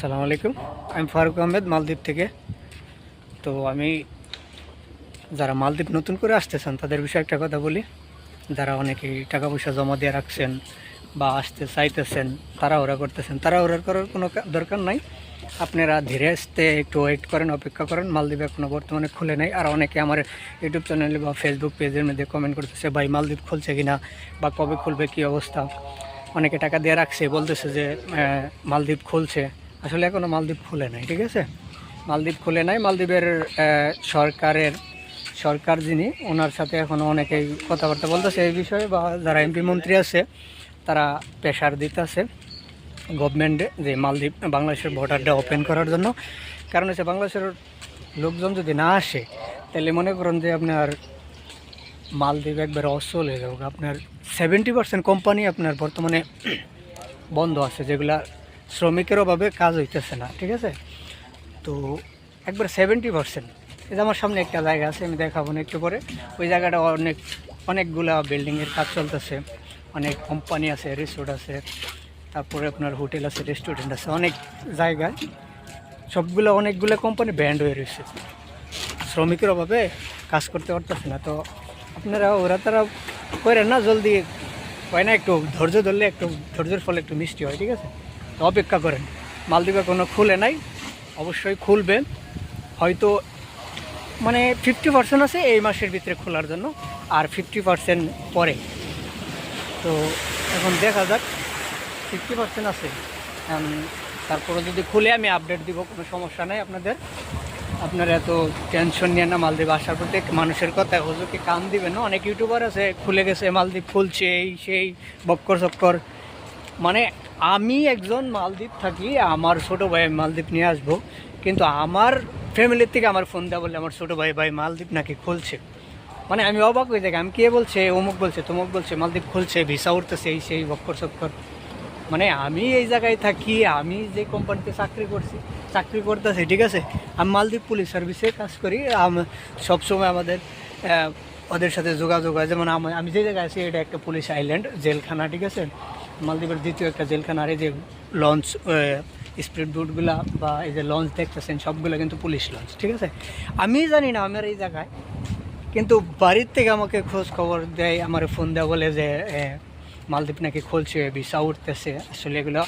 আসসালামু আলাইকুম। আমি ফারুক আহমেদ, মালদ্বীপ থেকে। তো আমি, যারা মালদ্বীপ নতুন করে আসতেছেন, তাদের বিষয়ে একটা কথা বলি। যারা অনেকেই টাকা পয়সা জমা দিয়ে রাখছেন বা আসতে চাইতেছেন তারা ওরা করতেছেন তারা ওরা করার কোনো দরকার নাই। আপনারা ধীরে আসতে একটু ওয়েট করেন, অপেক্ষা করেন। মালদ্বীপ এখনও বর্তমানে খুলে নাই। আর অনেকে আমার ইউটিউব চ্যানেলে বা ফেসবুক পেজের মধ্যে কমেন্ট করতেছে, ভাই, মালদ্বীপ খুলছে কিনা বা কবে খুলবে, কি অবস্থা? অনেকে টাকা দিয়ে রাখছে, বলতেছে যে মালদ্বীপ খুলছে। আসলে এখনও মালদ্বীপ খুলে নাই, ঠিক আছে? মালদ্বীপ খুলে নাই। মালদ্বীপের সরকারের, সরকার যিনি, ওনার সাথে এখনও অনেকেই কথাবার্তা বলতেছে এই বিষয়ে বা যারা এমপি মন্ত্রী আছে, তারা প্রেশার দিতেছে গভর্নমেন্টে যে মালদ্বীপ, বাংলাদেশের বর্ডারটা ওপেন করার জন্য। কারণ হচ্ছে বাংলাদেশের লোকজন যদি না আসে, তাহলে মনে করুন যে আপনার মালদ্বীপ একবার অসল হয়ে যাবে। আপনার সেভেন্টি পার্সেন্ট কোম্পানি আপনার বর্তমানে বন্ধ আছে, যেগুলা শ্রমিকের অভাবে কাজ হইতেছে না, ঠিক আছে? তো একবার সেভেন্টি পার্সেন্ট এই যে আমার সামনে একটা জায়গা আছে, আমি দেখাবো না একটু পরে। ওই জায়গাটা অনেক, অনেকগুলা বিল্ডিংয়ের কাজ চলতেছে। অনেক কোম্পানি আছে রিসোর্ট আছে, তারপরে আপনার হোটেল আছে রেস্টুরেন্ট আছে, অনেক জায়গায়। সবগুলো অনেকগুলো কোম্পানি ব্যান্ড হয়ে রয়েছে। শ্রমিকের অভাবে কাজ করতে পারতেছে না। তো আপনারা, ওরা তারা করেন না, জলদি হয় না, একটু ধৈর্য ধরলে একটু, ধৈর্যের ফলে একটু মিষ্টি হয়, ঠিক আছে? অপেক্ষা করেন। মালদ্বীপে কোনো খুলে নাই, অবশ্যই খুলবে। হয়তো মানে ফিফটি পার্সেন্ট আছে এই মাসের ভিতরে খোলার জন্য, আর ফিফটি পার্সেন্ট পরে। তো এখন দেখা যাক ফিফটি পার্সেন্ট আছে। তারপরে যদি খুলে, আমি আপডেট দিব, কোনো সমস্যা নাই আপনাদের। আপনারা এত টেনশন নিয়ে না মালদ্বীপ আসার প্রতি মানুষের কথা হুজুরকে কান দিবেন না? অনেক ইউটিউবার আছে, খুলে গেছে, মালদ্বীপ খুলছে, এই, সেই বক্কর চক্কর মানে আমি একজন মালদ্বীপ থাকি, আমার ছোটো ভাই মালদ্বীপ নিয়ে আসব। কিন্তু আমার ফ্যামিলির থেকে আমার ফোন দেওয়া বললে আমার ছোট ভাই ভাই মালদ্বীপ নাকি খুলছে? মানে আমি অবাক হয়ে যাই, আমি কে বলছে, অমুক বলছে, তমুক বলছে, মালদ্বীপ খুলছে ভিসা উঠতেছে, এই সেই বক্কর চক্কর মানে আমি এই জায়গায় থাকি, আমি যে কোম্পানিতে চাকরি করছি, চাকরি করতেছি, ঠিক আছে? আমি মালদ্বীপ পুলিশ সার্ভিসে কাজ করি সবসময় আমাদের ওদের সাথে যোগাযোগ হয়। যেমন আমি যে জায়গায় আছি, এটা একটা পুলিশ আইল্যান্ড জেলখানা, ঠিক আছে? মালদ্বীপের দ্বিতীয় একটা জেলখানা আর এই যে লঞ্চ স্পিড বোটগুলা বা এই যে লঞ্চ দেখতেছেন, সবগুলো কিন্তু পুলিশ লঞ্চ ঠিক আছে? আমি জানি না আমার এই জায়গায়, কিন্তু বাড়ির থেকে আমাকে খোঁজ খবর দেয়, আমার ফোন দেওয়া বলে যে মালদ্বীপ নাকি খুলছে ভিসা উঠতেছে। আসলে এগুলো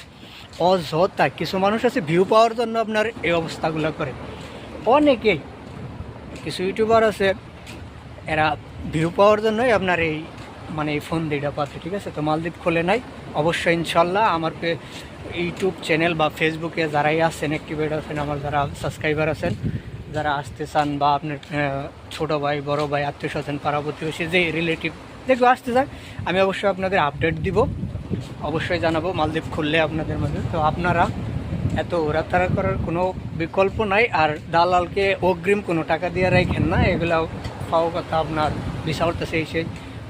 অযথা, কিছু মানুষ আছে ভিউ পাওয়ার জন্য আপনার এই অবস্থাগুলো করে। অনেকেই, কিছু ইউটিউবার আছে, এরা ভিউ পাওয়ার জন্যই আপনার এই মানে এই ফোন দিটা পাতে ঠিক আছে? তো মালদ্বীপ খোলে নাই। অবশ্যই ইনশাল্লাহ আমার ইউটিউব চ্যানেল বা ফেসবুকে যারাই আছেন অ্যাক্টিভেট আছেন, আমার যারা সাবস্ক্রাইবার আছেন, যারা আসতে চান বা আপনার ছোটো ভাই, বড় ভাই, আত্মীয় স্বজন পাড়া প্রতিবেশী যে রিলেটিভ যেগুলো আসতে চান আমি অবশ্যই আপনাদের আপডেট দিব। অবশ্যই জানাব, মালদ্বীপ খুললে আপনাদের মধ্যে তো আপনারা এত ওরাতারা করার কোনো বিকল্প নাই, আর দালালকে অগ্রিম কোনো টাকা দিয়ে রাখেন না এগুলো পাও কথা আপনার ভিসা উঠতেছে এই সেই।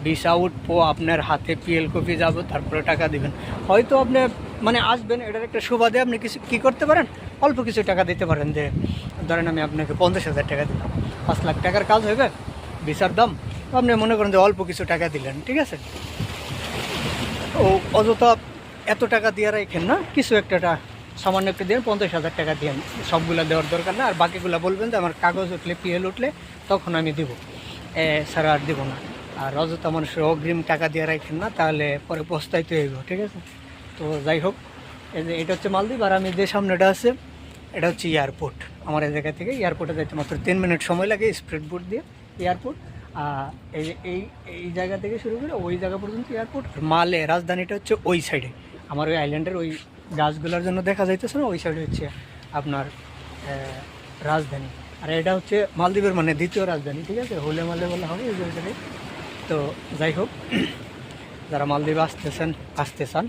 ভিসা উঠবো আপনার হাতে পিএল কপি যাব, তারপরে টাকা দিবেন। হয়তো আপনি মানে আসবেন, এটার একটা সুবাদে আপনি কিছু কী করতে পারেন? অল্প কিছু টাকা দিতে পারেন, যে ধরেন আমি আপনাকে পঞ্চাশ হাজার টাকা দিলাম, পাঁচ লাখ টাকার কাজ হবে ভিসার দাম, আপনি মনে করেন যে অল্প কিছু টাকা দিলেন, ঠিক আছে? ও অযথা এত টাকা দিয়ে রাখেন না, কিছু একটা সামান্য একটা দিয়ে পঞ্চাশ হাজার টাকা দিয়ে সবগুলো দেওয়ার দরকার না, আর বাকিগুলো বলবেন যে আমার কাগজ উঠলে, পিএল উঠলে, তখন আমি দিব। এ ছাড়া আর দিব না। আর অযথা মানুষের অগ্রিম টাকা দিয়ে রাখেন না, তাহলে পরে পস্তাইতে হইব ঠিক আছে? তো যাই হোক, এই যে এটা হচ্ছে মালদ্বীপ, আর আমি যে সামনেটা আছে, এটা হচ্ছে এয়ারপোর্ট। আমার এই জায়গা থেকে এয়ারপোর্টে যাইতে মাত্র তিন মিনিট সময় লাগে স্প্রিড বোট দিয়ে এয়ারপোর্ট। এই এই এই জায়গা থেকে শুরু করে ওই জায়গা পর্যন্ত এয়ারপোর্ট মালে রাজধানীটা হচ্ছে ওই সাইডে। আমার ওই আইল্যান্ডের ওই গাছগুলোর জন্য দেখা যাইতেছে না, ওই সাইডে হচ্ছে আপনার রাজধানী। আর এটা হচ্ছে মালদ্বীপের মানে দ্বিতীয় রাজধানী, ঠিক আছে? হোলে মালে বলা হয় এই জায়গাটাকে তো যাই হোক, যারা মালদ্বীপে আসতেছেন, আসতে চান,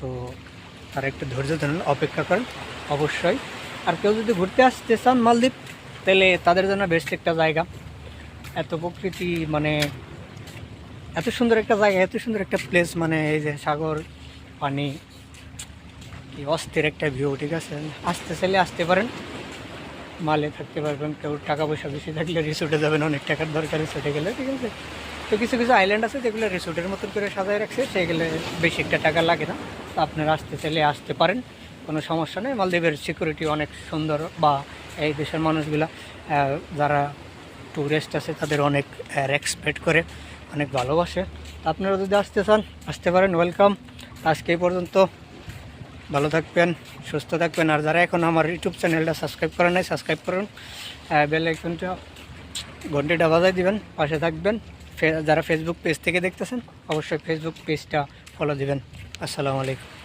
তো তারা একটু ধৈর্য ধরুন, অপেক্ষা করেন, অবশ্যই। আর কেউ যদি ঘুরতে আসতে চান মালদ্বীপ, তাহলে তাদের জন্য বেস্ট একটা জায়গা। এত প্রকৃতি মানে এত সুন্দর একটা জায়গা, এত সুন্দর একটা প্লেস মানে এই যে সাগর, পানি, কি অস্থির একটা ভিউ ঠিক আছে? আসতে চাইলে আসতে পারেন। মালে থাকতে পারবেন, কেউ টাকা পয়সা বেশি থাকলে রিসোর্টে যাবেন, অনেক টাকার দরকার রিসোর্টে গেলে, ঠিক আছে? তো কিছু কিছু আইল্যান্ড আছে যেগুলো রিসোর্টের মতন করে সাজায় রাখছে, সেগুলো বেশি একটা টাকা লাগে না। তো আপনারা আসতে চাইলে আসতে পারেন, কোনো সমস্যা নেই। মালদ্বীপের সিকিউরিটি অনেক সুন্দর বা এই দেশের মানুষগুলা যারা ট্যুরিস্ট আছে, তাদের অনেক রেসপেক্ট করে, অনেক ভালোবাসে। আপনারা যদি আসতে চান, আসতে পারেন ওয়েলকাম আজকে এই পর্যন্ত। ভালো থাকবেন, সুস্থ থাকবেন। আর যারা এখন আমার ইউটিউব চ্যানেলটা সাবস্ক্রাইব করেন নাই সাবস্ক্রাইব করুন। বেল আইকনটা ঘন্টিটা বাজাই দিবেন, পাশে থাকবেন। যারা ফেসবুক পেজ থেকে দেখতেছেন অবশ্যই ফেসবুক পেজটা ফলো দিবেন। আসসালামু আলাইকুম।